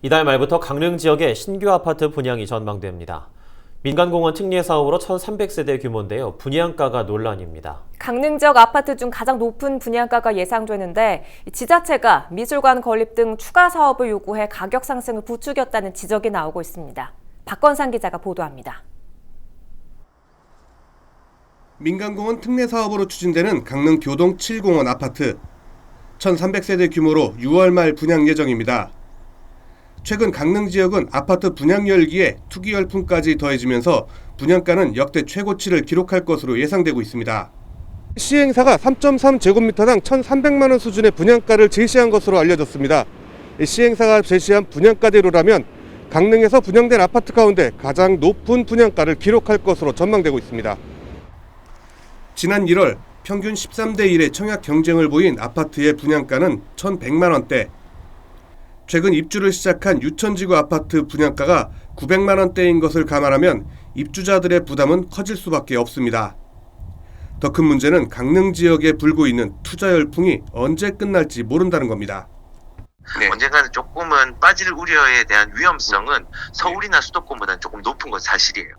이달 말부터 강릉 지역에 신규 아파트 분양이 전망됩니다. 민간공원 특례 사업으로 1,300세대 규모인데요. 분양가가 논란입니다. 강릉 지역 아파트 중 가장 높은 분양가가 예상되는데 지자체가 미술관 건립 등 추가 사업을 요구해 가격 상승을 부추겼다는 지적이 나오고 있습니다. 박건상 기자가 보도합니다. 민간공원 특례 사업으로 추진되는 강릉 교동 7공원 아파트 1,300세대 규모로 6월 말 분양 예정입니다. 최근 강릉 지역은 아파트 분양 열기에 투기 열풍까지 더해지면서 분양가는 역대 최고치를 기록할 것으로 예상되고 있습니다. 시행사가 3.3제곱미터당 1,300만 원 수준의 분양가를 제시한 것으로 알려졌습니다. 이 시행사가 제시한 분양가대로라면 강릉에서 분양된 아파트 가운데 가장 높은 분양가를 기록할 것으로 전망되고 있습니다. 지난 1월 평균 13대 1의 청약 경쟁을 보인 아파트의 분양가는 1,100만 원대. 최근 입주를 시작한 유천지구 아파트 분양가가 900만 원대인 것을 감안하면 입주자들의 부담은 커질 수밖에 없습니다. 더 큰 문제는 강릉 지역에 불고 있는 투자 열풍이 언제 끝날지 모른다는 겁니다. 언젠가는 조금은 빠질 우려에 대한 위험성은 서울이나 수도권보다는 조금 높은 건 사실이에요.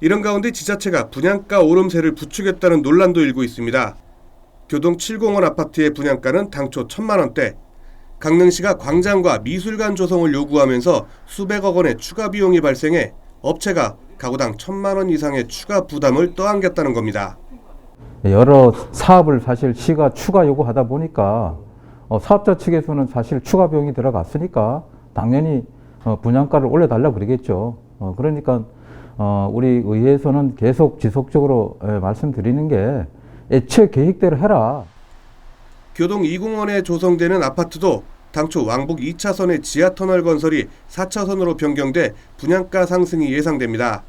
이런 가운데 지자체가 분양가 오름세를 부추겼다는 논란도 일고 있습니다. 교동 7공원 아파트의 분양가는 당초 1천만 원대. 강릉시가 광장과 미술관 조성을 요구하면서 수백억 원의 추가 비용이 발생해 업체가 가구당 1천만 원 이상의 추가 부담을 떠안겼다는 겁니다. 여러 사업을 사실 시가 추가 요구하다 보니까 어, 사업자 측에서는 사실 추가 비용이 들어갔으니까 당연히 어, 분양가를 올려달라 그러겠죠. 어, 그러니까 어, 우리 의회에서는 계속 지속적으로 예, 말씀드리는 게 애초에 계획대로 해라. 교동 2공원에 조성되는 아파트도 당초 왕복 2차선의 지하터널 건설이 4차선으로 변경돼 분양가 상승이 예상됩니다.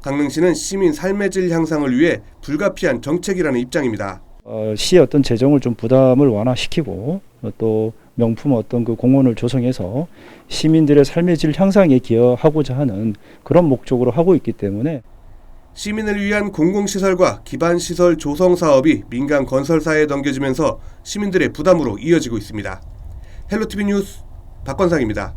강릉시는 시민 삶의 질 향상을 위해 불가피한 정책이라는 입장입니다. 어, 시의 어떤 재정을 좀 부담을 완화시키고 어, 또 명품 어떤 그 공원을 조성해서 시민들의 삶의 질 향상에 기여하고자 하는 그런 목적으로 하고 있기 때문에 시민을 위한 공공시설과 기반시설 조성 사업이 민간 건설사에 넘겨지면서 시민들의 부담으로 이어지고 있습니다. 헬로티비 뉴스 박건상입니다.